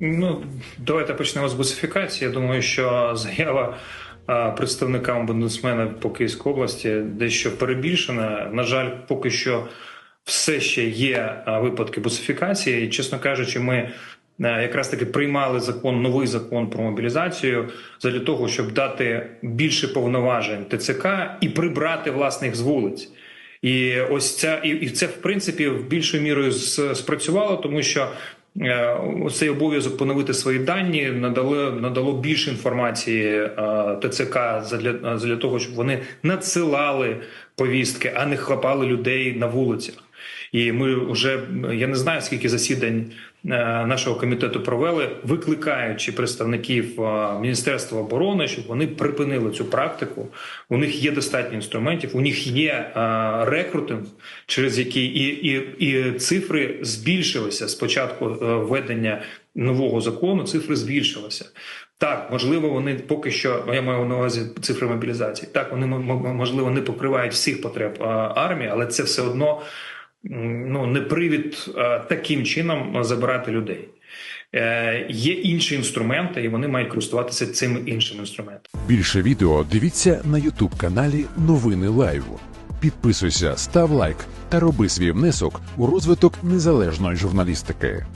Ну, давайте почнемо з бусифікації. Я думаю, що заява представника омбудсмена по Київській області дещо перебільшена. На жаль, поки що все ще є випадки бусифікації. І, чесно кажучи, ми якраз таки приймали закон, новий закон про мобілізацію для того, щоб дати більше повноважень ТЦК і прибрати власних з вулиць. І ось ця і, і це в принципі в більшою мірою спрацювало, тому що цей обов'язок поновити свої дані надало надало більше інформації е, ТЦК для, для того, щоб вони надсилали повістки, а не хлопали людей на вулицях. І ми вже я не знаю скільки засідань е, нашого комітету провели, викликаючи представників е, Міністерства оборони, щоб вони припинили цю практику. У них є достатньо інструментів, у них є е, рекрутинг, через який і, і, і цифри збільшилися з початку е, введення нового закону. Цифри збільшилися. Так, можливо, вони поки що я маю на увазі цифри мобілізації. Так, вони можливо не покривають всіх потреб е, армії, але це все одно ну не привід таким чином забирати людей. Е, Є інші інструменти, і вони мають користуватися цим іншими інструментами. Більше відео дивіться на Ютуб каналі Новини Лайв. Підписуйся, став лайк та роби свій внесок у розвиток незалежної журналістики.